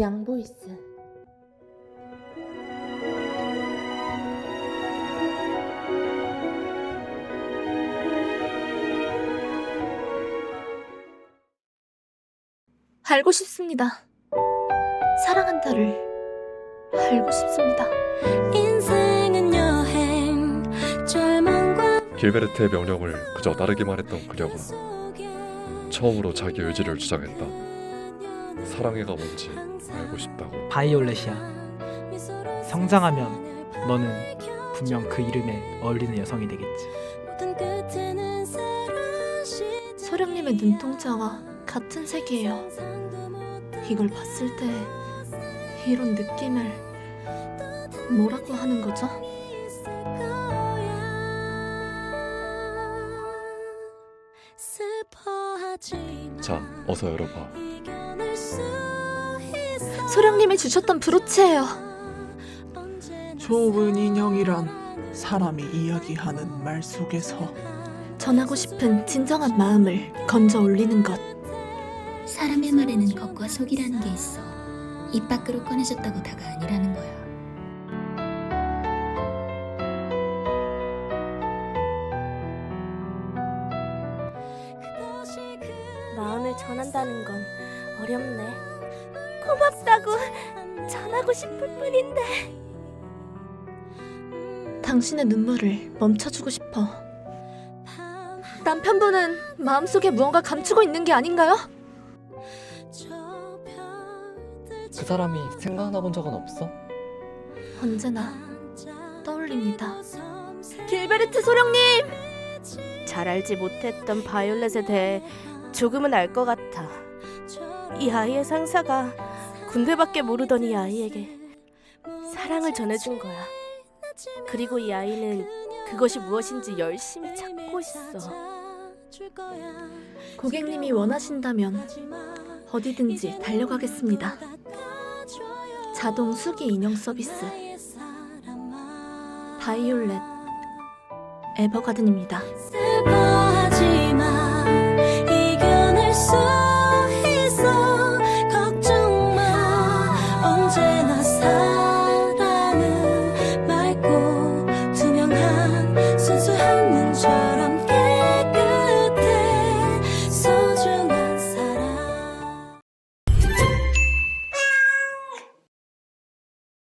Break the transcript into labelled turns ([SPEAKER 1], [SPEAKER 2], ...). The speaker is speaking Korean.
[SPEAKER 1] 양보이스 알고 싶습니다. 사랑한다를 알고 싶습니다.
[SPEAKER 2] 인생은 여행 절망과
[SPEAKER 3] 길베르트의 명령을 그저 따르기만 했던 그녀가 처음으로 자기 의지를 주장했다. 사랑해가 뭔지 알고 싶다고.
[SPEAKER 4] 바이올렛이야. 성장하면 너는 분명 그 이름에 어울리는 여성이 되겠지.
[SPEAKER 1] 소령님의 눈동자와 같은 색이에요. 이걸 봤을 때 이런 느낌을 뭐라고 하는 거죠?
[SPEAKER 3] 자, 어서 열어봐.
[SPEAKER 1] 소령님이 주셨던 브로치예요.
[SPEAKER 5] 좋은 인형이란 사람이 이야기하는 말 속에서
[SPEAKER 1] 전하고 싶은 진정한 마음을 건져 올리는 것.
[SPEAKER 6] 사람의 말에는 겉과 속이라는 게 있어. 입 밖으로 꺼내졌다고 다가 아니라는 거야.
[SPEAKER 7] 마음을 전한다는 건 어렵네. 고맙 전하고 싶을 뿐인데.
[SPEAKER 1] 당신의 눈물을 멈춰주고 싶어. 남편분은 마음속에 무언가 감추고 있는 게 아닌가요?
[SPEAKER 8] 그 사람이 생각나 본 적은 없어?
[SPEAKER 1] 언제나 떠올립니다. 길베르트 소령님!
[SPEAKER 7] 잘 알지 못했던 바이올렛에 대해 조금은 알 것 같아. 이 아이의 상사가 군대밖에 모르던 이 아이에게 사랑을 전해준 거야. 그리고 이 아이는 그것이 무엇인지 열심히 찾고 있어.
[SPEAKER 1] 고객님이 원하신다면 어디든지 달려가겠습니다. 자동 수기 인형 서비스 바이올렛 에버가든입니다.
[SPEAKER 2] 슬퍼하지 마 언제나 사